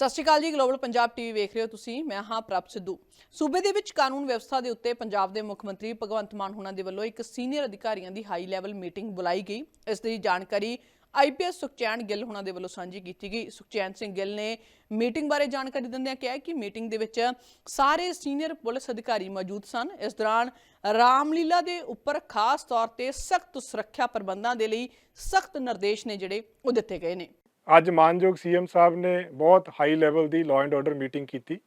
ਸਤਿ ਸ਼੍ਰੀ ਅਕਾਲ ਜੀ global Punjab TV ਵੇਖ ਰਹੇ ਹੋ ਤੁਸੀਂ, ਮੈਂ ਹਾਂ ਪ੍ਰਭ ਸਿੱਧੂ। ਸੂਬੇ ਦੇ ਵਿੱਚ ਕਾਨੂੰਨ ਵਿਵਸਥਾ ਦੇ ਉੱਤੇ ਪੰਜਾਬ ਦੇ ਮੁੱਖ ਮੰਤਰੀ ਭਗਵੰਤ ਮਾਨ ਹੋਣਾ ਦੇ ਵੱਲੋਂ ਇੱਕ ਸੀਨੀਅਰ ਅਧਿਕਾਰੀਆਂ ਦੀ ਹਾਈ ਲੈਵਲ ਮੀਟਿੰਗ ਬੁਲਾਈ ਗਈ। ਇਸ ਦੀ ਜਾਣਕਾਰੀ ਆਈਪੀਐਸ ਸੁਖਚੈਨ ਗਿੱਲ ਹੋਣਾ ਦੇ ਵੱਲੋਂ ਸਾਂਝੀ ਕੀਤੀ ਗਈ। ਸੁਖਚੈਨ ਸਿੰਘ ਗਿੱਲ ਨੇ ਮੀਟਿੰਗ ਬਾਰੇ ਜਾਣਕਾਰੀ ਦਿੰਦਿਆਂ ਕਿਹਾ ਕਿ ਮੀਟਿੰਗ ਦੇ ਵਿੱਚ ਸਾਰੇ ਸੀਨੀਅਰ ਪੁਲਿਸ ਅਧਿਕਾਰੀ ਮੌਜੂਦ ਸਨ। ਇਸ ਦੌਰਾਨ ਰਾਮਲੀਲਾ ਦੇ ਉੱਪਰ ਖਾਸ ਤੌਰ ਤੇ ਸਖਤ ਸੁਰੱਖਿਆ ਪ੍ਰਬੰਧਾਂ ਦੇ ਲਈ ਸਖਤ ਨਿਰਦੇਸ਼ ਨੇ ਜਿਹੜੇ ਉਹ ਦਿੱਤੇ ਗਏ ਨੇ। ਅੱਜ ਮਾਨਯੋਗ ਸੀਐਮ ਸਾਹਿਬ ਨੇ ਬਹੁਤ ਹਾਈ ਲੈਵਲ ਦੀ ਲਾਅ ਐਂਡ ਆਰਡਰ ਮੀਟਿੰਗ ਕੀਤੀ,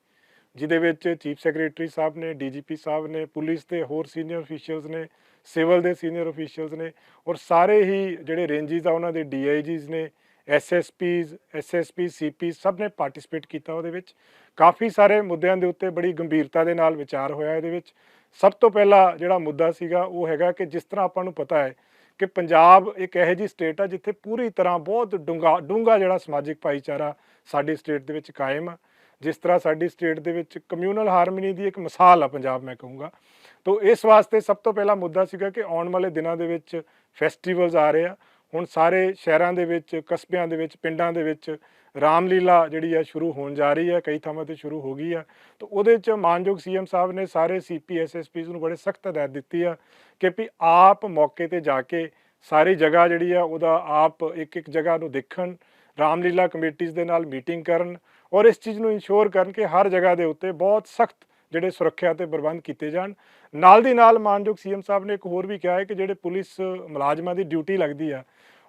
ਜਿਹਦੇ ਵਿੱਚ ਚੀਫ ਸੈਕਟਰੀ ਸਾਹਿਬ ਨੇ, ਡੀਜੀਪੀ ਸਾਹਿਬ ਨੇ, ਪੁਲਿਸ ਦੇ ਹੋਰ ਸੀਨੀਅਰ ਅਫੀਸ਼ੀਅਲਸ ਨੇ, ਸਿਵਲ ਦੇ ਸੀਨੀਅਰ ਅਫੀਸ਼ੀਅਲਸ ਨੇ ਔਰ ਸਾਰੇ ਹੀ ਜਿਹੜੇ ਰੇਂਜਸ ਆ ਉਹਨਾਂ ਦੇ ਡੀਆਈਜੀਸ ਨੇ ਐਸਐਸਪੀਸ ਐਸਐਸਪੀ, ਸੀਪੀ ਸਭ ਨੇ ਪਾਰਟਿਸਿਪੇਟ ਕੀਤਾ ਉਹਦੇ ਵਿੱਚ। ਕਾਫੀ ਸਾਰੇ ਮੁੱਦਿਆਂ ਦੇ ਉੱਤੇ ਬੜੀ ਗੰਭੀਰਤਾ ਦੇ ਨਾਲ ਵਿਚਾਰ ਹੋਇਆ ਇਹਦੇ ਵਿੱਚ। ਸਭ ਤੋਂ ਪਹਿਲਾ ਜਿਹੜਾ ਮੁੱਦਾ ਸੀਗਾ ਉਹ ਹੈਗਾ ਕਿ ਜਿਸ ਤਰ੍ਹਾਂ ਆਪਾਂ ਨੂੰ ਪਤਾ ਹੈ ਕਿ ਪੰਜਾਬ ਇੱਕ ਇਹੋ ਜਿਹੀ ਸਟੇਟ ਆ ਜਿੱਥੇ ਪੂਰੀ ਤਰ੍ਹਾਂ ਬਹੁਤ ਡੂੰਘਾ ਡੂੰਘਾ ਜਿਹੜਾ ਸਮਾਜਿਕ ਭਾਈਚਾਰਾ ਸਾਡੀ ਸਟੇਟ ਦੇ ਵਿੱਚ ਕਾਇਮ ਆ। ਜਿਸ ਤਰ੍ਹਾਂ ਸਾਡੀ ਸਟੇਟ ਦੇ ਵਿੱਚ ਕਮਿਊਨਲ ਹਾਰਮਨੀ ਦੀ ਇੱਕ ਮਿਸਾਲ ਆ ਪੰਜਾਬ, ਮੈਂ ਕਹੂੰਗਾ। ਤੋਂ ਇਸ ਵਾਸਤੇ ਸਭ ਤੋਂ ਪਹਿਲਾ ਮੁੱਦਾ ਸੀਗਾ ਕਿ ਆਉਣ ਵਾਲੇ ਦਿਨਾਂ ਦੇ ਵਿੱਚ ਫੈਸਟੀਵਲਸ ਆ ਰਹੇ ਆ। ਹੁਣ ਸਾਰੇ ਸ਼ਹਿਰਾਂ ਦੇ ਵਿੱਚ, ਕਸਬਿਆਂ ਦੇ ਵਿੱਚ, ਪਿੰਡਾਂ ਦੇ ਵਿੱਚ ਰਾਮਲੀਲਾ ਜਿਹੜੀ ਆ ਸ਼ੁਰੂ ਹੋਣ ਜਾ ਰਹੀ ਹੈ ਕਈ ਥਾਵਾਂ ਤੇ ਸ਼ੁਰੂ ਹੋ ਗਈ ਆ। ਤਾਂ ਉਹਦੇ ਚ ਮਾਨਯੋਗ ਸੀਐਮ ਸਾਹਿਬ ਨੇ ਸਾਰੇ ਸੀਪੀ ਐਸਐਸਪੀਸ ਨੂੰ ਬੜੇ ਸਖਤ ਹਦਾਇਤ ਦਿੱਤੀ ਆ ਕਿ ਵੀ ਆਪ ਮੌਕੇ ਤੇ ਜਾ ਕੇ ਸਾਰੀ ਜਗ੍ਹਾ ਜਿਹੜੀ ਆ, ਉਹਦਾ ਆਪ ਇੱਕ ਇੱਕ ਜਗ੍ਹਾ ਨੂੰ ਦੇਖਣ, ਰਾਮਲੀਲਾ ਕਮੇਟੀਆਂ ਦੇ ਨਾਲ ਮੀਟਿੰਗ ਕਰਨ ਔਰ ਇਸ ਚੀਜ਼ ਨੂੰ ਇਨਸ਼ੋਰ ਕਰਨ ਕਿ ਹਰ ਜਗ੍ਹਾ ਦੇ ਉੱਤੇ ਬਹੁਤ ਸਖਤ ਜਿਹੜੇ ਸੁਰੱਖਿਆ ਤੇ ਪ੍ਰਬੰਧ ਕੀਤੇ ਜਾਣ। ਨਾਲ ਦੀ ਨਾਲ ਮਾਨਯੋਗ ਸੀਐਮ ਸਾਹਿਬ ਨੇ ਇੱਕ ਹੋਰ ਵੀ ਕਿਹਾ ਹੈ ਕਿ ਜਿਹੜੇ ਪੁਲਿਸ ਮੁਲਾਜ਼ਮਾਂ ਦੀ ਡਿਊਟੀ ਲੱਗਦੀ ਆ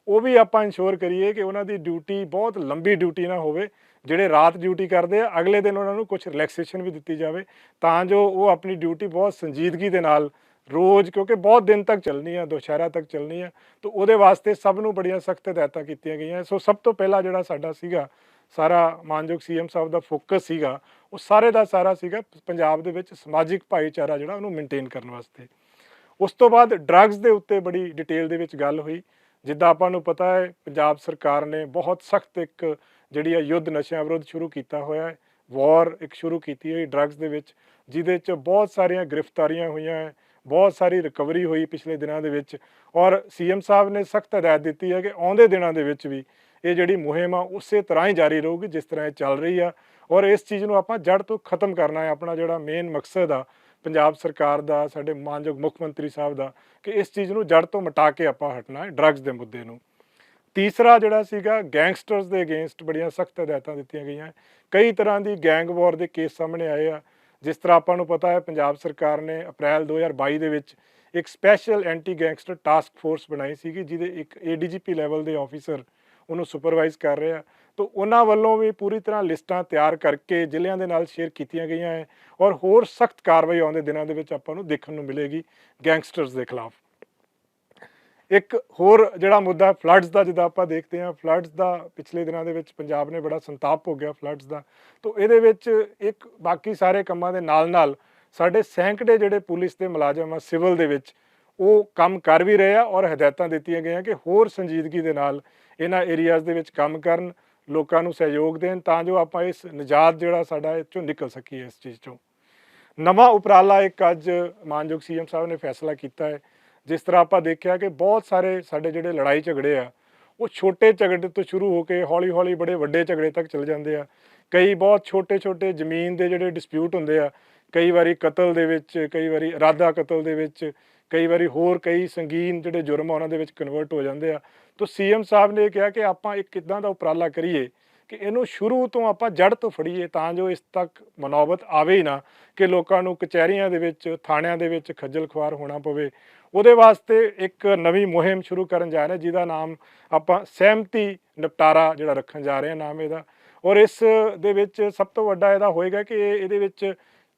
ਉਹ ਵੀ ਆਪਾਂ ਇਨਸ਼ੋਰ ਕਰੀਏ ਕਿ ਉਹਨਾਂ ਦੀ ਡਿਊਟੀ ਬਹੁਤ ਲੰਬੀ ਡਿਊਟੀ ਨਾ ਹੋਵੇ, ਜਿਹੜੇ ਰਾਤ ਡਿਊਟੀ ਕਰਦੇ ਆ, ਅਗਲੇ ਦਿਨ ਉਹਨਾਂ ਨੂੰ ਕੁਝ ਰਿਲੈਕਸੇਸ਼ਨ ਵੀ ਦਿੱਤੀ ਜਾਵੇ, ਤਾਂ ਜੋ ਉਹ ਆਪਣੀ ਡਿਊਟੀ ਬਹੁਤ ਸੰਜੀਦਗੀ ਦੇ ਨਾਲ ਰੋਜ਼, ਕਿਉਂਕਿ ਬਹੁਤ ਦਿਨ ਤੱਕ ਚੱਲਣੀ ਆ, ਦੁਸ਼ਹਿਰਾ ਤੱਕ ਚੱਲਣੀ ਆ, ਤਾਂ ਉਹਦੇ ਵਾਸਤੇ ਸਭ ਨੂੰ ਬੜੀਆਂ ਸਖਤ ਹਦਾਇਤਾਂ ਕੀਤੀਆਂ ਗਈਆਂ। ਸੋ ਸਭ ਤੋਂ ਪਹਿਲਾਂ ਜਿਹੜਾ ਸਾਡਾ ਸੀਗਾ, ਸਾਰਾ ਮਾਨਯੋਗ ਸੀਐਮ ਸਾਹਿਬ ਦਾ ਫੋਕਸ ਸੀਗਾ, ਉਹ ਸਾਰੇ ਦਾ ਸਾਰਾ ਸੀਗਾ ਪੰਜਾਬ ਦੇ ਵਿੱਚ ਸਮਾਜਿਕ ਭਾਈਚਾਰਾ ਜਿਹੜਾ ਉਹਨੂੰ ਮੇਨਟੇਨ ਕਰਨ ਵਾਸਤੇ। ਉਸ ਤੋਂ ਬਾਅਦ ਡਰੱਗਸ ਦੇ ਉੱਤੇ ਬੜੀ ਡਿਟੇਲ ਦੇ ਵਿੱਚ ਗੱਲ ਹੋਈ। ਜਿੱਦਾਂ ਆਪਾਂ ਨੂੰ ਪਤਾ ਹੈ, ਪੰਜਾਬ ਸਰਕਾਰ ਨੇ ਬਹੁਤ ਸਖਤ ਇੱਕ ਜਿਹੜੀ ਆ ਯੁੱਧ ਨਸ਼ਿਆਂ ਵਿਰੁੱਧ ਸ਼ੁਰੂ ਕੀਤਾ ਹੋਇਆ ਹੈ। ਵਾਰ ਇੱਕ ਸ਼ੁਰੂ ਕੀਤੀ ਹੋਈ ਡਰੱਗਸ ਦੇ ਵਿੱਚ, ਜਿਹਦੇ 'ਚ ਬਹੁਤ ਸਾਰੀਆਂ ਗ੍ਰਿਫਤਾਰੀਆਂ ਹੋਈਆਂ ਹੈ, ਬਹੁਤ ਸਾਰੀ ਰਿਕਵਰੀ ਹੋਈ ਪਿਛਲੇ ਦਿਨਾਂ ਦੇ ਵਿੱਚ। ਔਰ ਸੀਐਮ ਸਾਹਿਬ ਨੇ ਸਖਤ ਹਦਾਇਤ ਦਿੱਤੀ ਹੈ ਕਿ ਆਉਂਦੇ ਦਿਨਾਂ ਦੇ ਵਿੱਚ ਵੀ ਇਹ ਜਿਹੜੀ ਮੁਹਿੰਮ ਆ, ਉਸੇ ਤਰ੍ਹਾਂ ਹੀ ਜਾਰੀ ਰਹੂਗੀ, ਜਿਸ ਤਰ੍ਹਾਂ ਇਹ ਚੱਲ ਰਹੀ ਆ। ਔਰ ਇਸ ਚੀਜ਼ ਨੂੰ ਆਪਾਂ ਜੜ ਤੋਂ ਖਤਮ ਕਰਨਾ ਹੈ, ਆਪਣਾ ਜਿਹੜਾ ਮੇਨ ਮਕਸਦ ਆ ਪੰਜਾਬ ਸਰਕਾਰ ਦਾ, ਸਾਡੇ ਮਾਨਯੋਗ ਮੁੱਖ ਮੰਤਰੀ ਸਾਹਿਬ ਦਾ, ਕਿ ਇਸ ਚੀਜ਼ ਨੂੰ ਜੜ ਤੋਂ ਮਿਟਾ ਕੇ ਆਪਾਂ ਹਟਣਾ ਹੈ ਡਰੱਗਸ ਦੇ ਮੁੱਦੇ ਨੂੰ। ਤੀਸਰਾ ਜਿਹੜਾ ਸੀਗਾ, ਗੈਂਗਸਟਰਸ ਦੇ ਅਗੇਂਸਟ ਬੜੀਆਂ ਸਖਤ ਹਦਾਇਤਾਂ ਦਿੱਤੀਆਂ ਗਈਆਂ। ਕਈ ਤਰ੍ਹਾਂ ਦੀ ਗੈਂਗ ਵਾਰ ਦੇ ਕੇਸ ਸਾਹਮਣੇ ਆਏ ਆ। ਜਿਸ ਤਰ੍ਹਾਂ ਆਪਾਂ ਨੂੰ ਪਤਾ ਹੈ, ਪੰਜਾਬ ਸਰਕਾਰ ਨੇ ਅਪ੍ਰੈਲ 2022 ਦੇ ਵਿੱਚ ਇੱਕ special anti gangster task force ਬਣਾਈ ਸੀਗੀ, ਜਿਹਦੇ ਇੱਕ ਏਡੀਜੀਪੀ ਲੈਵਲ ਦੇ ਆਫੀਸਰ ਉਹਨੂੰ ਸੁਪਰਵਾਈਜ਼ ਕਰ ਰਿਹਾ। ਤਾਂ ਉਹਨਾਂ ਵੱਲੋਂ ਵੀ ਪੂਰੀ ਤਰ੍ਹਾਂ ਲਿਸਟਾਂ ਤਿਆਰ ਕਰਕੇ ਜ਼ਿਲ੍ਹਿਆਂ ਦੇ ਨਾਲ ਸ਼ੇਅਰ ਕੀਤੀਆਂ ਗਈਆਂ ਹੈ ਔਰ ਹੋਰ ਸਖਤ ਕਾਰਵਾਈ ਆਉਂਦੇ ਦਿਨਾਂ ਦੇ ਵਿੱਚ ਆਪਾਂ ਨੂੰ ਦੇਖਣ ਨੂੰ ਮਿਲੇਗੀ ਗੈਂਗਸਟਰਸ ਦੇ ਖਿਲਾਫ। ਇੱਕ ਹੋਰ ਜਿਹੜਾ ਮੁੱਦਾ ਫਲੱਡਸ ਦਾ, ਜਿੱਦਾਂ ਆਪਾਂ ਦੇਖਦੇ ਹਾਂ, ਫਲੱਡਸ ਦਾ ਪਿਛਲੇ ਦਿਨਾਂ ਦੇ ਵਿੱਚ ਪੰਜਾਬ ਨੇ ਬੜਾ ਸੰਤਾਪ ਹੋ ਗਿਆ ਫਲੱਡਸ ਦਾ। ਤਾਂ ਇਹਦੇ ਵਿੱਚ ਇੱਕ ਬਾਕੀ ਸਾਰੇ ਕੰਮਾਂ ਦੇ ਨਾਲ-ਨਾਲ ਸਾਡੇ ਸੈਂਕੜੇ ਜਿਹੜੇ ਪੁਲਿਸ ਦੇ ਮੁਲਾਜ਼ਮ ਆ ਸਿਵਲ ਦੇ ਵਿੱਚ, ਉਹ ਕੰਮ ਕਰ ਵੀ ਰਹੇ ਆ ਔਰ ਹਦਾਇਤਾਂ ਦਿੱਤੀਆਂ ਗਈਆਂ ਕਿ ਹੋਰ ਸੰਜੀਦਗੀ ਦੇ ਨਾਲ ਇਹਨਾਂ ਏਰੀਆਜ਼ ਦੇ ਵਿੱਚ ਕੰਮ ਕਰਨ। ਲੋਕਾਂ ਨੂੰ ਸਹਿਯੋਗ ਦੇਣ ਤਾਂ ਜੋ ਆਪਾਂ ਇਸ ਨਿਜਾਤ ਜਿਹੜਾ ਸਾਡਾ ਇਹ ਚੋਂ ਨਿਕਲ ਸਕੀਏ ਇਸ ਚੀਜ਼ ਚੋਂ। ਨਵਾਂ ਉਪਰਾਲਾ ਇੱਕ ਅੱਜ ਮਾਨਯੋਗ ਸੀਐਮ ਸਾਹਿਬ ਨੇ ਫੈਸਲਾ ਕੀਤਾ ਹੈ, ਜਿਸ ਤਰ੍ਹਾਂ ਆਪਾਂ ਦੇਖਿਆ ਕਿ ਬਹੁਤ ਸਾਰੇ ਸਾਡੇ ਜਿਹੜੇ ਲੜਾਈ ਝਗੜੇ ਆ, ਉਹ ਛੋਟੇ ਝਗੜੇ ਤੋਂ ਸ਼ੁਰੂ ਹੋ ਕੇ ਹੌਲੀ-ਹੌਲੀ ਬੜੇ ਵੱਡੇ ਝਗੜੇ ਤੱਕ ਚਲੇ ਜਾਂਦੇ ਆ। ਕਈ ਬਹੁਤ ਛੋਟੇ-ਛੋਟੇ ਜ਼ਮੀਨ ਦੇ ਜਿਹੜੇ ਡਿਸਪਿਊਟ ਹੁੰਦੇ ਆ, ਕਈ ਵਾਰੀ ਕਤਲ ਦੇ ਵਿੱਚ, ਕਈ ਵਾਰੀ ਇਰਾਦਾ ਕਤਲ ਦੇ ਵਿੱਚ ਕਈ ਵਾਰੀ ਹੋਰ ਕਈ ਸੰਗੀਨ ਜਿਹੜੇ ਜੁਰਮ ਆ, ਉਹਨਾਂ ਦੇ ਵਿੱਚ ਕਨਵਰਟ ਹੋ ਜਾਂਦੇ ਆ। ਤਾਂ ਸੀਐਮ ਸਾਹਿਬ ਨੇ ਕਿਹਾ ਕਿ ਆਪਾਂ ਇੱਕ ਕਿਦਾਂ ਦਾ ਉਪਰਾਲਾ ਕਰੀਏ ਕਿ ਇਹਨੂੰ ਸ਼ੁਰੂ ਤੋਂ ਆਪਾਂ ਜੜ ਤੋਂ ਫੜੀਏ ਤਾਂ ਜੋ ਇਸ ਤੱਕ ਮਨੋਬਤ ਆਵੇ ਹੀ ਨਾ ਕਿ ਲੋਕਾਂ ਨੂੰ ਕਚਹਿਰੀਆਂ ਦੇ ਵਿੱਚ, ਥਾਣਿਆਂ ਦੇ ਵਿੱਚ ਖੱਜਲ ਖੁਆਰ ਹੋਣਾ ਪਵੇ। ਉਹਦੇ ਵਾਸਤੇ ਇੱਕ ਨਵੀਂ ਮੁਹਿੰਮ ਸ਼ੁਰੂ ਕਰਨ ਜਾ ਰਹੇ ਜਿਹਦਾ ਨਾਮ ਆਪਾਂ ਸਹਿਮਤੀ ਨਿਪਟਾਰਾ ਜਿਹੜਾ ਰੱਖਣ ਜਾ ਰਹੇ ਹਾਂ, ਨਾਮ ਇਹਦਾ। ਔਰ ਇਸ ਦੇ ਵਿੱਚ ਸਭ ਤੋਂ ਵੱਡਾ ਇਹਦਾ ਹੋਏਗਾ ਕਿ ਇਹਦੇ ਵਿੱਚ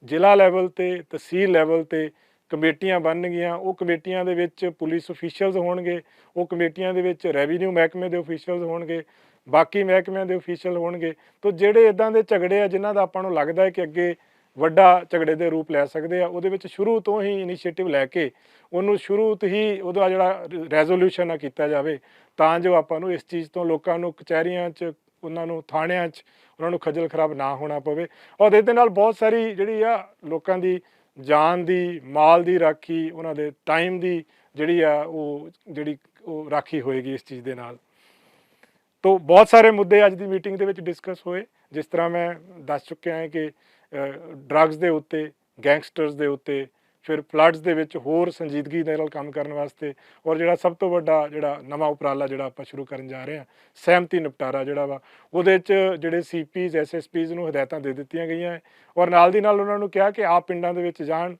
ਜ਼ਿਲ੍ਹਾ ਲੈਵਲ ਤੇ, ਤਹਿਸੀਲ ਲੈਵਲ ਤੇ ਕਮੇਟੀਆਂ ਬਣਨਗੀਆਂ ਉਹ ਕਮੇਟੀਆਂ ਦੇ ਵਿੱਚ ਪੁਲਿਸ ਅਫੀਸ਼ੀਅਲਸ ਹੋਣਗੇ, ਉਹ ਕਮੇਟੀਆਂ ਦੇ ਵਿੱਚ ਰੈਵਨਿਊ ਮਹਿਕਮੇ ਦੇ ਅਫੀਸ਼ੀਅਲਸ ਹੋਣਗੇ, ਬਾਕੀ ਮਹਿਕਮਿਆਂ ਦੇ ਅਫੀਸ਼ੀਅਲ ਹੋਣਗੇ। ਤੋਂ ਜਿਹੜੇ ਇਦਾਂ ਦੇ ਝਗੜੇ ਆ, ਜਿਨ੍ਹਾਂ ਦਾ ਆਪਾਂ ਨੂੰ ਲੱਗਦਾ ਹੈ ਕਿ ਅੱਗੇ ਵੱਡਾ ਝਗੜੇ ਦੇ ਰੂਪ ਲੈ ਸਕਦੇ ਆ, ਉਹਦੇ ਵਿੱਚ ਸ਼ੁਰੂ ਤੋਂ ਹੀ ਇਨੀਸ਼ੀਏਟਿਵ ਲੈ ਕੇ ਉਹਨੂੰ ਸ਼ੁਰੂ ਤੋਂ ਹੀ ਉਹਦਾ ਜਿਹੜਾ ਰੈਜ਼ੋਲੂਸ਼ਨ ਆ ਕੀਤਾ ਜਾਵੇ, ਤਾਂ ਜੋ ਆਪਾਂ ਨੂੰ ਇਸ ਚੀਜ਼ ਤੋਂ ਲੋਕਾਂ ਨੂੰ ਕਚਹਿਰੀਆਂ 'ਚ, ਉਹਨਾਂ ਨੂੰ ਥਾਣਿਆਂ 'ਚ, ਉਹਨਾਂ ਨੂੰ ਖੱਜਲ ਖਰਾਬ ਨਾ ਹੋਣਾ ਪਵੇ। ਔਰ ਇਹਦੇ ਨਾਲ ਬਹੁਤ ਸਾਰੀ ਜਿਹੜੀ ਆ ਲੋਕਾਂ ਦੀ ਜਾਨ ਦੀ, ਮਾਲ ਦੀ ਰਾਖੀ, ਉਹਨਾਂ ਦੇ ਟਾਈਮ ਦੀ ਜਿਹੜੀ ਆ ਉਹ, ਜਿਹੜੀ ਉਹ ਰਾਖੀ ਹੋਏਗੀ ਇਸ ਚੀਜ਼ ਦੇ ਨਾਲ। ਤੋਂ ਬਹੁਤ ਸਾਰੇ ਮੁੱਦੇ ਅੱਜ ਦੀ ਮੀਟਿੰਗ ਦੇ ਵਿੱਚ ਡਿਸਕਸ ਹੋਏ। ਜਿਸ ਤਰ੍ਹਾਂ ਮੈਂ ਦੱਸ ਚੁੱਕਿਆ ਹਾਂ ਕਿ ਡਰੱਗਸ ਦੇ ਉੱਤੇ ਗੈਂਗਸਟਰਸ ਦੇ ਉੱਤੇ ਫਿਰ ਫਲੱਡਸ ਦੇ ਵਿੱਚ ਹੋਰ ਸੰਜੀਦਗੀ ਦੇ ਨਾਲ ਕੰਮ ਕਰਨ ਵਾਸਤੇ ਔਰ ਜਿਹੜਾ ਸਭ ਤੋਂ ਵੱਡਾ ਜਿਹੜਾ ਨਵਾਂ ਉਪਰਾਲਾ ਜਿਹੜਾ ਆਪਾਂ ਸ਼ੁਰੂ ਕਰਨ ਜਾ ਰਹੇ ਹਾਂ, ਸਹਿਮਤੀ ਨਿਪਟਾਰਾ ਜਿਹੜਾ ਵਾ, ਉਹਦੇ 'ਚ ਜਿਹੜੇ ਸੀਪੀਜ਼ ਐਸਐਸਪੀਜ਼ ਨੂੰ ਹਦਾਇਤਾਂ ਦੇ ਦਿੱਤੀਆਂ ਗਈਆਂ ਹੈ ਔਰ ਨਾਲ ਦੀ ਨਾਲ ਉਹਨਾਂ ਨੂੰ ਕਿਹਾ ਕਿ ਆਪ ਪਿੰਡਾਂ ਦੇ ਵਿੱਚ ਜਾਣ,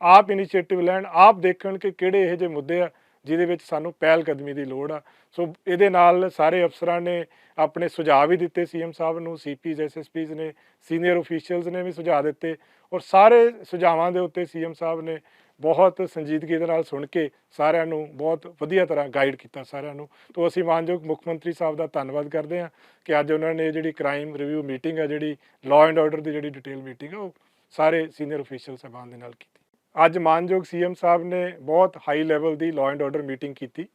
ਆਪ ਇਨੀਸ਼ੀਏਟਿਵ ਲੈਣ, ਆਪ ਦੇਖਣ ਕਿ ਕਿਹੜੇ ਇਹੋ ਜਿਹੇ ਮੁੱਦੇ ਆ ਜਿਹਦੇ ਵਿੱਚ ਸਾਨੂੰ ਪਹਿਲ ਕਦਮੀ ਦੀ ਲੋੜ ਆ। ਸੋ ਇਹਦੇ ਨਾਲ ਸਾਰੇ ਅਫਸਰਾਂ ਨੇ ਆਪਣੇ ਸੁਝਾਅ ਵੀ ਦਿੱਤੇ ਸੀਐਮ ਸਾਹਿਬ ਨੂੰ, ਸੀਪੀਜ਼, ਐਸਐਸਪੀਜ਼ ਨੇ, ਸੀਨੀਅਰ ਅਫੀਸ਼ੀਅਲਸ ਨੇ ਵੀ ਸੁਝਾਅ ਦਿੱਤੇ ਔਰ ਸਾਰੇ ਸੁਝਾਵਾਂ ਦੇ ਉੱਤੇ ਸੀਐਮ ਸਾਹਿਬ ਨੇ ਬਹੁਤ ਸੰਜੀਦਗੀ ਦੇ ਨਾਲ ਸੁਣ ਕੇ ਸਾਰਿਆਂ ਨੂੰ ਬਹੁਤ ਵਧੀਆ ਤਰ੍ਹਾਂ ਗਾਈਡ ਕੀਤਾ ਸਾਰਿਆਂ ਨੂੰ। ਤੋਂ ਅਸੀਂ ਮਾਨਯੋਗ ਮੁੱਖ ਮੰਤਰੀ ਸਾਹਿਬ ਦਾ ਧੰਨਵਾਦ ਕਰਦੇ ਹਾਂ ਕਿ ਅੱਜ ਉਹਨਾਂ ਨੇ ਇਹ ਜਿਹੜੀ ਕ੍ਰਾਈਮ ਰਿਵਿਊ ਮੀਟਿੰਗ ਹੈ ਜਿਹੜੀ ਲਾਅ ਐਂਡ ਆਰਡਰ ਦੀ ਜਿਹੜੀ ਡਿਟੇਲ ਮੀਟਿੰਗ ਹੈ ਉਹ ਸਾਰੇ ਸੀਨੀਅਰ ਅਫੀਸ਼ੀਅਲ ਸਾਹਿਬਾਨ ਦੇ ਨਾਲ ਕੀਤੀ। ਅੱਜ ਮਾਨਯੋਗ ਸੀਐਮ ਸਾਹਿਬ ਨੇ ਬਹੁਤ ਹਾਈ ਲੈਵਲ ਦੀ ਲਾਅ ਐਂਡ ਆਰਡਰ ਮੀਟਿੰਗ ਕੀਤੀ।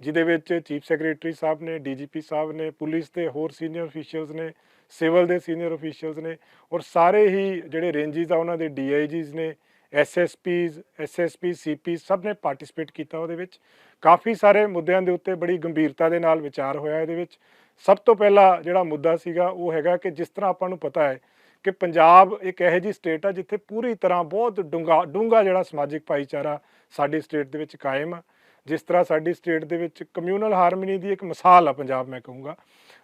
ਜਿਹਦੇ ਵਿੱਚ ਚੀਫ ਸੈਕਟਰੀ ਸਾਹਿਬ ਨੇ, ਡੀਜੀਪੀ ਸਾਹਿਬ ਨੇ, ਪੁਲਿਸ ਦੇ ਹੋਰ ਸੀਨੀਅਰ ਅਫੀਸ਼ੀਅਲਸ ਨੇ, ਸਿਵਲ ਦੇ ਸੀਨੀਅਰ ਅਫੀਸ਼ੀਅਲਸ ਨੇ ਔਰ ਸਾਰੇ ਹੀ ਜਿਹੜੇ ਰੇਂਜਸ ਆ ਉਹਨਾਂ ਦੇ ਡੀਆਈਜੀਸ ਨੇ, ਐਸਐਸਪੀਜ਼, ਐਸਐਸਪੀ, ਸੀਪੀ ਸਭ ਨੇ ਪਾਰਟਿਸਿਪੇਟ ਕੀਤਾ ਉਹਦੇ ਵਿੱਚ। ਕਾਫੀ ਸਾਰੇ ਮੁੱਦਿਆਂ ਦੇ ਉੱਤੇ ਬੜੀ ਗੰਭੀਰਤਾ ਦੇ ਨਾਲ ਵਿਚਾਰ ਹੋਇਆ ਇਹਦੇ ਵਿੱਚ। ਸਭ ਤੋਂ ਪਹਿਲਾ ਜਿਹੜਾ ਮੁੱਦਾ ਸੀਗਾ ਉਹ ਹੈਗਾ ਕਿ ਜਿਸ ਤਰ੍ਹਾਂ ਆਪਾਂ ਨੂੰ ਪਤਾ ਹੈ ਕਿ ਪੰਜਾਬ ਇੱਕ ਇਹੋ ਜਿਹੀ ਸਟੇਟ ਆ ਜਿੱਥੇ ਪੂਰੀ ਤਰ੍ਹਾਂ ਬਹੁਤ ਡੂੰਘਾ ਡੂੰਘਾ ਜਿਹੜਾ ਸਮਾਜਿਕ ਭਾਈਚਾਰਾ ਸਾਡੀ ਸਟੇਟ ਦੇ ਵਿੱਚ ਕਾਇਮ ਆ। ਜਿਸ ਤਰ੍ਹਾਂ ਸਾਡੀ ਸਟੇਟ ਦੇ ਵਿੱਚ ਕਮਿਊਨਲ ਹਾਰਮਨੀ ਦੀ ਇੱਕ ਮਿਸਾਲ ਆ ਪੰਜਾਬ, ਮੈਂ ਕਹੂੰਗਾ।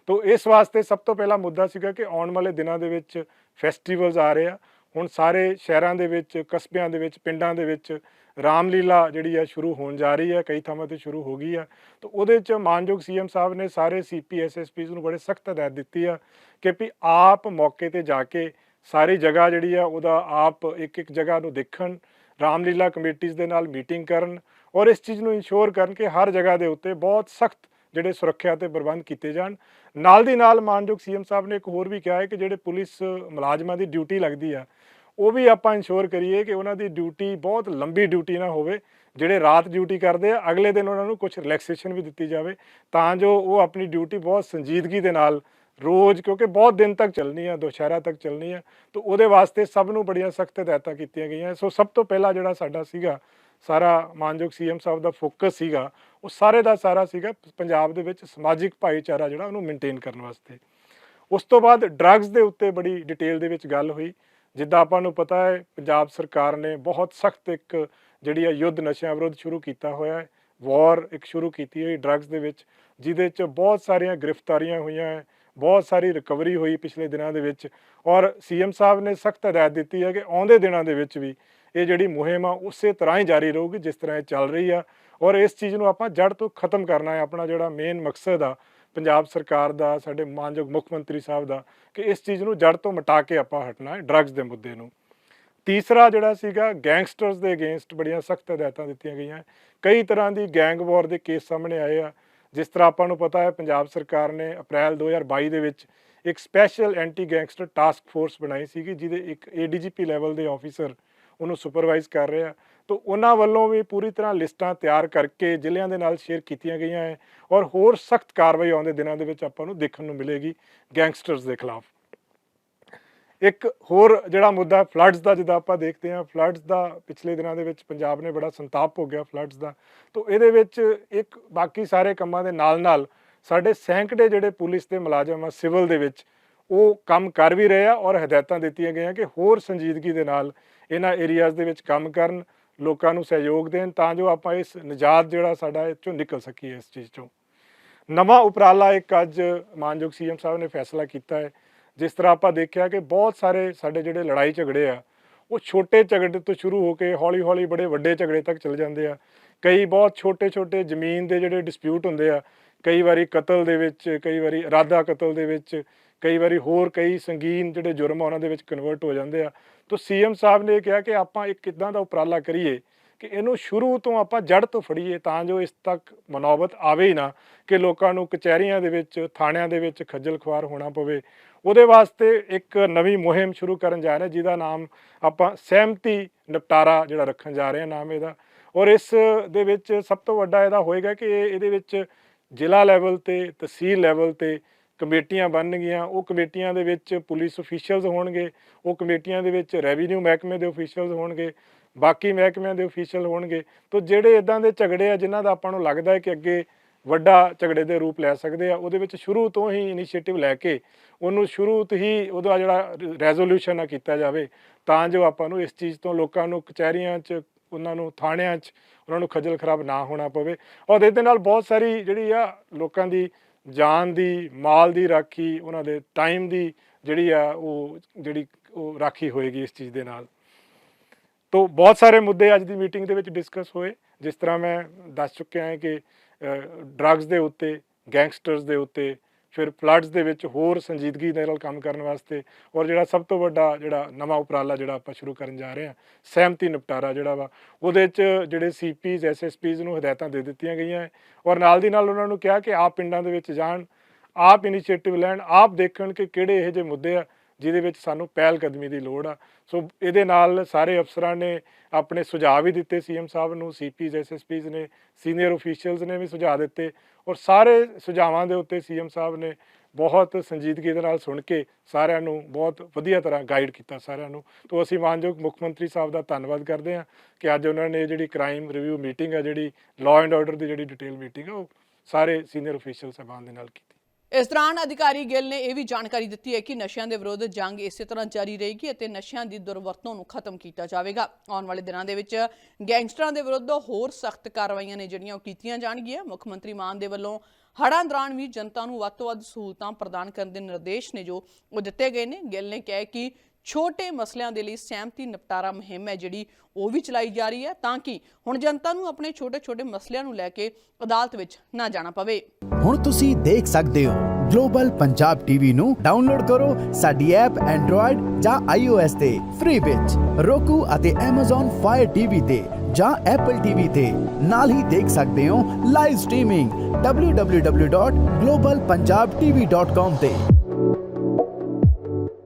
ਤੋਂ ਇਸ ਵਾਸਤੇ ਸਭ ਤੋਂ ਪਹਿਲਾ ਮੁੱਦਾ ਸੀਗਾ ਕਿ ਆਉਣ ਵਾਲੇ ਦਿਨਾਂ ਦੇ ਵਿੱਚ ਫੈਸਟੀਵਲਸ ਆ ਰਹੇ ਆ। ਹੁਣ ਸਾਰੇ ਸ਼ਹਿਰਾਂ ਦੇ ਵਿੱਚ, ਕਸਬਿਆਂ ਦੇ ਵਿੱਚ, ਪਿੰਡਾਂ ਦੇ ਵਿੱਚ ਰਾਮਲੀਲਾ ਜਿਹੜੀ ਆ ਸ਼ੁਰੂ ਹੋਣ ਜਾ ਰਹੀ ਹੈ ਕਈ ਥਾਵਾਂ ਤੇ ਸ਼ੁਰੂ ਹੋ ਗਈ ਆ। ਤਾਂ ਉਹਦੇ ਚ ਮਾਨਯੋਗ ਸੀਐਮ ਸਾਹਿਬ ਨੇ ਸਾਰੇ ਸੀਪੀ ਐਸਐਸਪੀਜ਼ ਨੂੰ ਬੜੇ ਸਖਤ ਹਦਾਇਤ ਦਿੱਤੀ ਆ ਕਿ ਵੀ ਆਪ ਮੌਕੇ ਤੇ ਜਾ ਕੇ ਸਾਰੀ ਜਗ੍ਹਾ ਜਿਹੜੀ ਆ, ਉਹਦਾ ਆਪ ਇੱਕ ਇੱਕ ਜਗ੍ਹਾ ਨੂੰ ਦੇਖਣ, ਰਾਮਲੀਲਾ ਕਮੇਟੀਆਂ ਦੇ ਨਾਲ ਮੀਟਿੰਗ ਕਰਨ ਔਰ ਇਸ ਚੀਜ਼ ਨੂੰ ਇਨਸ਼ੋਰ ਕਰਨ ਕਿ ਹਰ ਜਗ੍ਹਾ ਦੇ ਉੱਤੇ ਬਹੁਤ ਸਖਤ ਜਿਹੜੇ ਸੁਰੱਖਿਆ ਤੇ ਪ੍ਰਬੰਧ ਕੀਤੇ ਜਾਣ। ਨਾਲ ਦੀ ਨਾਲ ਮਾਨਯੋਗ ਸੀਐਮ ਸਾਹਿਬ ਨੇ ਇੱਕ ਹੋਰ ਵੀ ਕਿਹਾ ਹੈ ਕਿ ਜਿਹੜੇ ਪੁਲਿਸ ਮੁਲਾਜ਼ਮਾਂ ਦੀ ਡਿਊਟੀ ਲੱਗਦੀ ਆ, ਉਹ ਵੀ ਆਪਾਂ ਇਨਸ਼ੋਰ ਕਰੀਏ ਕਿ ਉਹਨਾਂ ਦੀ ਡਿਊਟੀ ਬਹੁਤ ਲੰਬੀ ਡਿਊਟੀ ਨਾ ਹੋਵੇ, ਜਿਹੜੇ ਰਾਤ ਡਿਊਟੀ ਕਰਦੇ ਆ, ਅਗਲੇ ਦਿਨ ਉਹਨਾਂ ਨੂੰ ਕੁਝ ਰਿਲੈਕਸੇਸ਼ਨ ਵੀ ਦਿੱਤੀ ਜਾਵੇ, ਤਾਂ ਜੋ ਉਹ ਆਪਣੀ ਡਿਊਟੀ ਬਹੁਤ ਸੰਜੀਦਗੀ ਦੇ ਨਾਲ ਰੋਜ਼, ਕਿਉਂਕਿ ਬਹੁਤ ਦਿਨ ਤੱਕ ਚੱਲਣੀ ਆ, ਦੁਸ਼ਹਿਰਾ ਤੱਕ ਚੱਲਣੀ ਆ, ਤਾਂ ਉਹਦੇ ਵਾਸਤੇ ਸਭ ਨੂੰ ਬੜੀਆਂ ਸਖਤ ਹਦਾਇਤਾਂ ਕੀਤੀਆਂ ਗਈਆਂ। ਸੋ ਸਭ ਤੋਂ ਪਹਿਲਾਂ ਜਿਹੜਾ ਸਾਡਾ ਸੀਗਾ ਸਾਰਾ ਮਾਨਯੋਗ ਸੀਐਮ ਸਾਹਿਬ ਦਾ ਫੋਕਸ ਸੀਗਾ, ਉਹ ਸਾਰੇ ਦਾ ਸਾਰਾ ਸੀਗਾ ਪੰਜਾਬ ਦੇ ਵਿੱਚ ਸਮਾਜਿਕ ਭਾਈਚਾਰਾ ਜਿਹੜਾ ਉਹਨੂੰ ਮੇਨਟੇਨ ਕਰਨ ਵਾਸਤੇ। ਉਸ ਤੋਂ ਬਾਅਦ ਡਰੱਗਸ ਦੇ ਉੱਤੇ ਬੜੀ ਡਿਟੇਲ ਦੇ ਵਿੱਚ ਗੱਲ ਹੋਈ। ਜਿੱਦਾਂ ਆਪਾਂ ਨੂੰ ਪਤਾ ਹੈ, ਪੰਜਾਬ ਸਰਕਾਰ ਨੇ ਬਹੁਤ ਸਖਤ ਇੱਕ ਜਿਹੜੀ ਆ ਯੁੱਧ ਨਸ਼ਿਆਂ ਵਿਰੁੱਧ ਸ਼ੁਰੂ ਕੀਤਾ ਹੋਇਆ ਹੈ। ਵਾਰ ਇੱਕ ਸ਼ੁਰੂ ਕੀਤੀ ਹੋਈ ਡਰੱਗਸ ਦੇ ਵਿੱਚ, ਜਿਹਦੇ 'ਚ ਬਹੁਤ ਸਾਰੀਆਂ ਗ੍ਰਿਫਤਾਰੀਆਂ ਹੋਈਆਂ ਹੈ, ਬਹੁਤ ਸਾਰੀ ਰਿਕਵਰੀ ਹੋਈ ਪਿਛਲੇ ਦਿਨਾਂ ਦੇ ਵਿੱਚ। ਔਰ ਸੀਐਮ ਸਾਹਿਬ ਨੇ ਸਖਤ ਹਦਾਇਤ ਦਿੱਤੀ ਹੈ ਕਿ ਆਉਂਦੇ ਦਿਨਾਂ ਦੇ ਵਿੱਚ ਵੀ ਇਹ ਜਿਹੜੀ ਮੁਹਿੰਮ ਆ, ਉਸੇ ਤਰ੍ਹਾਂ ਹੀ ਜਾਰੀ ਰਹੂਗੀ ਜਿਸ ਤਰ੍ਹਾਂ ਇਹ ਚੱਲ ਰਹੀ ਆ। ਔਰ ਇਸ ਚੀਜ਼ ਨੂੰ ਆਪਾਂ ਜੜ ਤੋਂ ਖਤਮ ਕਰਨਾ ਹੈ, ਆਪਣਾ ਜਿਹੜਾ ਮੇਨ ਮਕਸਦ ਆ, ਪੰਜਾਬ ਸਰਕਾਰ ਦਾ, ਸਾਡੇ ਮਾਨਯੋਗ ਮੁੱਖ ਮੰਤਰੀ ਸਾਹਿਬ ਦਾ, ਕਿ ਇਸ ਚੀਜ਼ ਨੂੰ ਜੜ ਤੋਂ ਮਿਟਾ ਕੇ ਆਪਾਂ ਹਟਣਾ ਹੈ ਡਰੱਗਸ ਦੇ ਮੁੱਦੇ ਨੂੰ। ਤੀਸਰਾ ਜਿਹੜਾ ਸੀਗਾ ਗੈਂਗਸਟਰਸ ਦੇ ਅਗੇਂਸਟ ਬੜੀਆਂ ਸਖਤ ਹਦਾਇਤਾਂ ਦਿੱਤੀਆਂ ਗਈਆਂ। ਕਈ ਤਰ੍ਹਾਂ ਦੀ ਗੈਂਗ ਵਾਰ ਦੇ ਕੇਸ ਸਾਹਮਣੇ ਆਏ ਆ। ਜਿਸ ਤਰ੍ਹਾਂ ਆਪਾਂ ਨੂੰ ਪਤਾ ਹੈ, ਪੰਜਾਬ ਸਰਕਾਰ ਨੇ ਅਪ੍ਰੈਲ 2022 ਦੇ ਵਿੱਚ ਇੱਕ special anti gangster task force ਬਣਾਈ ਸੀਗੀ, ਜਿਹਦੇ ਇੱਕ ਏਡੀਜੀਪੀ ਲੈਵਲ ਦੇ ਆਫੀਸਰ ਉਹਨੂੰ ਸੁਪਰਵਾਈਜ਼ ਕਰ ਰਿਹਾ। ਤਾਂ ਉਹਨਾਂ ਵੱਲੋਂ ਵੀ ਪੂਰੀ ਤਰ੍ਹਾਂ ਲਿਸਟਾਂ ਤਿਆਰ ਕਰਕੇ ਜ਼ਿਲ੍ਹਿਆਂ ਦੇ ਨਾਲ ਸ਼ੇਅਰ ਕੀਤੀਆਂ ਗਈਆਂ ਹੈ ਔਰ ਹੋਰ ਸਖਤ ਕਾਰਵਾਈ ਆਉਂਦੇ ਦਿਨਾਂ ਦੇ ਵਿੱਚ ਆਪਾਂ ਨੂੰ ਦੇਖਣ ਨੂੰ ਮਿਲੇਗੀ ਗੈਂਗਸਟਰਸ ਦੇ ਖਿਲਾਫ। ਇੱਕ ਹੋਰ ਜਿਹੜਾ ਮੁੱਦਾ ਫਲੱਡਸ ਦਾ, ਜਿੱਦਾਂ ਆਪਾਂ ਦੇਖਦੇ ਹਾਂ ਫਲੱਡਸ ਦਾ ਪਿਛਲੇ ਦਿਨਾਂ ਦੇ ਵਿੱਚ ਪੰਜਾਬ ਨੇ ਬੜਾ ਸੰਤਾਪ ਹੋ ਗਿਆ ਫਲੱਡਸ ਦਾ। ਤੋਂ ਇਹਦੇ ਵਿੱਚ ਇੱਕ ਬਾਕੀ ਸਾਰੇ ਕੰਮਾਂ ਦੇ ਨਾਲ-ਨਾਲ ਸਾਡੇ ਸੈਂਕੜੇ ਜਿਹੜੇ ਪੁਲਿਸ ਦੇ ਮੁਲਾਜ਼ਮ ਆ ਸਿਵਲ ਦੇ ਵਿੱਚ, ਉਹ ਕੰਮ ਕਰ ਵੀ ਰਹੇ ਆ ਔਰ ਹਦਾਇਤਾਂ ਦਿੱਤੀਆਂ ਗਈਆਂ ਕਿ ਹੋਰ ਸੰਜੀਦਗੀ ਦੇ ਨਾਲ ਇਹਨਾਂ ਏਰੀਆਜ਼ ਦੇ ਵਿੱਚ ਕੰਮ ਕਰਨ, ਲੋਕਾਂ ਨੂੰ ਸਹਿਯੋਗ ਦੇਣ ਤਾਂ ਜੋ ਆਪਾਂ ਇਸ ਨਿਜਾਤ ਜਿਹੜਾ ਸਾਡਾ ਇਹ ਚੋਂ ਨਿਕਲ ਸਕੀਏ ਇਸ ਚੀਜ਼ ਚੋਂ। ਨਵਾਂ ਉਪਰਾਲਾ ਇੱਕ ਅੱਜ ਮਾਨਯੋਗ ਸੀਐਮ ਸਾਹਿਬ ਨੇ ਫੈਸਲਾ ਕੀਤਾ ਹੈ, ਜਿਸ ਤਰ੍ਹਾਂ ਆਪਾਂ ਦੇਖਿਆ ਕਿ ਬਹੁਤ ਸਾਰੇ ਸਾਡੇ ਜਿਹੜੇ ਲੜਾਈ ਝਗੜੇ ਆ, ਉਹ ਛੋਟੇ ਝਗੜੇ ਤੋਂ ਸ਼ੁਰੂ ਹੋ ਕੇ ਹੌਲੀ-ਹੌਲੀ ਬੜੇ ਵੱਡੇ ਝਗੜੇ ਤੱਕ ਚਲੇ ਜਾਂਦੇ ਆ। ਕਈ ਬਹੁਤ ਛੋਟੇ-ਛੋਟੇ ਜ਼ਮੀਨ ਦੇ ਜਿਹੜੇ ਡਿਸਪਿਊਟ ਹੁੰਦੇ ਆ, ਕਈ ਵਾਰੀ ਕਤਲ ਦੇ ਵਿੱਚ, ਕਈ ਵਾਰੀ ਇਰਾਦਾ ਕਤਲ ਦੇ ਵਿੱਚ ਕਈ ਵਾਰੀ ਹੋਰ ਕਈ ਸੰਗੀਨ ਜਿਹੜੇ ਜੁਰਮ ਆ, ਉਹਨਾਂ ਦੇ ਵਿੱਚ ਕਨਵਰਟ ਹੋ ਜਾਂਦੇ ਆ। ਤਾਂ ਸੀਐਮ ਸਾਹਿਬ ਨੇ ਕਿਹਾ ਕਿ ਆਪਾਂ ਇੱਕ ਇਦਾਂ ਦਾ ਉਪਰਾਲਾ ਕਰੀਏ ਕਿ ਇਹਨੂੰ ਸ਼ੁਰੂ ਤੋਂ ਆਪਾਂ ਜੜ ਤੋਂ ਫੜੀਏ ਤਾਂ ਜੋ ਇਸ ਤੱਕ ਮਨੋਬਤ ਆਵੇ ਹੀ ਨਾ ਕਿ ਲੋਕਾਂ ਨੂੰ ਕਚਹਿਰੀਆਂ ਦੇ ਵਿੱਚ, ਥਾਣਿਆਂ ਦੇ ਵਿੱਚ ਖੱਜਲ ਖੁਆਰ ਹੋਣਾ ਪਵੇ। ਉਹਦੇ ਵਾਸਤੇ ਇੱਕ ਨਵੀਂ ਮੁਹਿੰਮ ਸ਼ੁਰੂ ਕਰਨ ਜਾ ਰਹੇ ਜਿਹਦਾ ਨਾਮ ਆਪਾਂ ਸਹਿਮਤੀ ਨਿਪਟਾਰਾ ਜਿਹੜਾ ਰੱਖਣ ਜਾ ਰਹੇ ਹਾਂ ਨਾਮ ਇਹਦਾ। ਔਰ ਇਸ ਦੇ ਵਿੱਚ ਸਭ ਤੋਂ ਵੱਡਾ ਇਹਦਾ ਹੋਏਗਾ ਕਿ ਇਹਦੇ ਵਿੱਚ ਜ਼ਿਲ੍ਹਾ ਲੈਵਲ ਤੇ, ਤਹਿਸੀਲ ਲੈਵਲ ਤੇ ਕਮੇਟੀਆਂ ਬਣਨਗੀਆਂ ਉਹ ਕਮੇਟੀਆਂ ਦੇ ਵਿੱਚ ਪੁਲਿਸ ਅਫੀਸ਼ੀਅਲਸ ਹੋਣਗੇ, ਉਹ ਕਮੇਟੀਆਂ ਦੇ ਵਿੱਚ ਰੈਵਨਿਊ ਮਹਿਕਮੇ ਦੇ ਅਫੀਸ਼ੀਅਲਸ ਹੋਣਗੇ, ਬਾਕੀ ਮਹਿਕਮਿਆਂ ਦੇ ਅਫੀਸ਼ੀਅਲ ਹੋਣਗੇ। ਤੋਂ ਜਿਹੜੇ ਇਦਾਂ ਦੇ ਝਗੜੇ ਆ, ਜਿਨ੍ਹਾਂ ਦਾ ਆਪਾਂ ਨੂੰ ਲੱਗਦਾ ਹੈ ਕਿ ਅੱਗੇ ਵੱਡਾ ਝਗੜੇ ਦੇ ਰੂਪ ਲੈ ਸਕਦੇ ਆ, ਉਹਦੇ ਵਿੱਚ ਸ਼ੁਰੂ ਤੋਂ ਹੀ ਇਨੀਸ਼ੀਏਟਿਵ ਲੈ ਕੇ ਉਹਨੂੰ ਸ਼ੁਰੂ ਤੋਂ ਹੀ ਉਹਦਾ ਜਿਹੜਾ ਰੈਜ਼ੋਲੂਸ਼ਨ ਆ ਕੀਤਾ ਜਾਵੇ, ਤਾਂ ਜੋ ਆਪਾਂ ਨੂੰ ਇਸ ਚੀਜ਼ ਤੋਂ ਲੋਕਾਂ ਨੂੰ ਕਚਹਿਰੀਆਂ 'ਚ, ਉਹਨਾਂ ਨੂੰ ਥਾਣਿਆਂ 'ਚ, ਉਹਨਾਂ ਨੂੰ ਖੱਜਲ ਖਰਾਬ ਨਾ ਹੋਣਾ ਪਵੇ। ਔਰ ਇਹਦੇ ਨਾਲ ਬਹੁਤ ਸਾਰੀ ਜਿਹੜੀ ਆ ਲੋਕਾਂ ਦੀ ਜਾਨ ਦੀ, ਮਾਲ ਦੀ ਰਾਖੀ, ਉਹਨਾਂ ਦੇ ਟਾਈਮ ਦੀ ਜਿਹੜੀ ਆ ਉਹ, ਜਿਹੜੀ ਉਹ ਰਾਖੀ ਹੋਏਗੀ ਇਸ ਚੀਜ਼ ਦੇ ਨਾਲ। ਤੋ ਬਹੁਤ ਸਾਰੇ ਮੁੱਦੇ ਅੱਜ ਦੀ ਮੀਟਿੰਗ ਦੇ ਵਿੱਚ ਡਿਸਕਸ ਹੋਏ। ਜਿਸ ਤਰ੍ਹਾਂ ਮੈਂ ਦੱਸ ਚੁੱਕਿਆ ਹਾਂ ਕਿ ਡਰੱਗਸ ਦੇ ਉੱਤੇ ਗੈਂਗਸਟਰਸ ਦੇ ਉੱਤੇ ਫਿਰ ਫਲੱਡਸ ਦੇ ਵਿੱਚ ਹੋਰ ਸੰਜੀਦਗੀ ਦੇ ਨਾਲ ਕੰਮ ਕਰਨ ਵਾਸਤੇ ਔਰ ਜਿਹੜਾ ਸਭ ਤੋਂ ਵੱਡਾ ਜਿਹੜਾ ਨਵਾਂ ਉਪਰਾਲਾ ਜਿਹੜਾ ਆਪਾਂ ਸ਼ੁਰੂ ਕਰਨ ਜਾ ਰਹੇ ਹਾਂ, ਸਹਿਮਤੀ ਨਿਪਟਾਰਾ ਜਿਹੜਾ ਵਾ, ਉਹਦੇ 'ਚ ਜਿਹੜੇ ਸੀਪੀਜ਼ ਐਸਐਸਪੀਜ਼ ਨੂੰ ਹਦਾਇਤਾਂ ਦੇ ਦਿੱਤੀਆਂ ਗਈਆਂ ਹੈ ਔਰ ਨਾਲ ਦੀ ਨਾਲ ਉਹਨਾਂ ਨੂੰ ਕਿਹਾ ਕਿ ਆਪ ਪਿੰਡਾਂ ਦੇ ਵਿੱਚ ਜਾਣ, ਆਪ ਇਨੀਸ਼ੀਏਟਿਵ ਲੈਣ, ਆਪ ਦੇਖਣ ਕਿ ਕਿਹੜੇ ਇਹੋ ਜਿਹੇ ਮੁੱਦੇ ਆ ਜਿਹਦੇ ਵਿੱਚ ਸਾਨੂੰ ਪਹਿਲ ਕਦਮੀ ਦੀ ਲੋੜ ਆ। ਸੋ ਇਹਦੇ ਨਾਲ ਸਾਰੇ ਅਫਸਰਾਂ ਨੇ ਆਪਣੇ ਸੁਝਾਅ ਵੀ ਦਿੱਤੇ ਸੀਐਮ ਸਾਹਿਬ ਨੂੰ ਸੀਪੀਜ਼ ਐਸਐਸਪੀਜ਼ ਨੇ, ਸੀਨੀਅਰ ਅਫੀਸ਼ੀਅਲਸ ਨੇ ਵੀ ਸੁਝਾਅ ਦਿੱਤੇ ਔਰ ਸਾਰੇ ਸੁਝਾਵਾਂ ਦੇ ਉੱਤੇ ਸੀਐਮ ਸਾਹਿਬ ਨੇ ਬਹੁਤ ਸੰਜੀਦਗੀ ਦੇ ਨਾਲ ਸੁਣ ਕੇ ਸਾਰਿਆਂ ਨੂੰ ਬਹੁਤ ਵਧੀਆ ਤਰ੍ਹਾਂ ਗਾਈਡ ਕੀਤਾ ਸਾਰਿਆਂ ਨੂੰ। ਤੋਂ ਅਸੀਂ ਮਾਨਯੋਗ ਮੁੱਖ ਮੰਤਰੀ ਸਾਹਿਬ ਦਾ ਧੰਨਵਾਦ ਕਰਦੇ ਹਾਂ ਕਿ ਅੱਜ ਉਹਨਾਂ ਨੇ ਇਹ ਜਿਹੜੀ ਕ੍ਰਾਈਮ ਰਿਵਿਊ ਮੀਟਿੰਗ ਆ, ਜਿਹੜੀ ਲਾਅ ਐਂਡ ਆਰਡਰ ਦੀ ਜਿਹੜੀ ਡਿਟੇਲ ਮੀਟਿੰਗ ਆ, ਉਹ ਸਾਰੇ ਸੀਨੀਅਰ ਅਫੀਸ਼ੀਅਲ ਸਾਹਿਬਾਨ ਦੇ ਨਾਲ ਕੀਤੀ। ਇਸ ਦੌਰਾਨ ਅਧਿਕਾਰੀ ਗਿੱਲ ਨੇ ਇਹ ਵੀ ਜਾਣਕਾਰੀ ਦਿੱਤੀ ਹੈ ਕਿ ਨਸ਼ਿਆਂ ਦੇ ਵਿਰੁੱਧ ਜੰਗ ਇਸੇ ਤਰ੍ਹਾਂ ਜਾਰੀ ਰਹੇਗੀ ਅਤੇ ਨਸ਼ਿਆਂ ਦੀ ਦੁਰਵਰਤੋਂ ਨੂੰ ਖਤਮ ਕੀਤਾ ਜਾਵੇਗਾ। ਆਉਣ ਵਾਲੇ ਦਿਨਾਂ ਦੇ ਵਿੱਚ ਗੈਂਗਸਟਰਾਂ ਦੇ ਵਿਰੁੱਧ ਹੋਰ ਸਖਤ ਕਾਰਵਾਈਆਂ ਨੇ ਜਿਹੜੀਆਂ ਉਹ ਕੀਤੀਆਂ ਜਾਣਗੀਆਂ। ਮੁੱਖ ਮੰਤਰੀ ਮਾਨ ਦੇ ਵੱਲੋਂ ਹੜ੍ਹਾਂ ਦੌਰਾਨ ਵੀ ਜਨਤਾ ਨੂੰ ਵੱਧ ਤੋਂ ਵੱਧ ਸਹੂਲਤਾਂ ਪ੍ਰਦਾਨ ਕਰਨ ਦੇ ਨਿਰਦੇਸ਼ ਨੇ ਜੋ ਉਹ ਦਿੱਤੇ ਗਏ ਨੇ। ਗਿੱਲ ਨੇ ਕਿਹਾ ਕਿ ਛੋਟੇ ਮਸਲਿਆਂ ਦੇ ਲਈ ਸਹਿਮਤੀ ਨਿਪਟਾਰਾ ਮੁਹਿੰਮ ਹੈ ਜਿਹੜੀ ਉਹ ਵੀ ਚਲਾਈ ਜਾ ਰਹੀ ਹੈ ਤਾਂ ਕਿ ਹੁਣ ਜਨਤਾ ਨੂੰ ਆਪਣੇ ਛੋਟੇ-ਛੋਟੇ ਮਸਲਿਆਂ ਨੂੰ ਲੈ ਕੇ ਅਦਾਲਤ ਵਿੱਚ ਨਾ ਜਾਣਾ ਪਵੇ। ਹੁਣ ਤੁਸੀਂ ਦੇਖ ਸਕਦੇ ਹੋ ਗਲੋਬਲ ਪੰਜਾਬ ਟੀਵੀ ਨੂੰ ਡਾਊਨਲੋਡ ਕਰੋ ਸਾਡੀ ਐਪ ਐਂਡਰੋਇਡ ਜਾਂ iOS ਤੇ ਫ੍ਰੀ ਵਿੱਚ, roku ਅਤੇ Amazon Fire TV ਤੇ ਜਾਂ Apple TV ਤੇ। ਨਾਲ ਹੀ ਦੇਖ ਸਕਦੇ ਹੋ ਲਾਈਵ ਸਟ੍ਰੀਮਿੰਗ www.globalpunjabtv.com ਤੇ।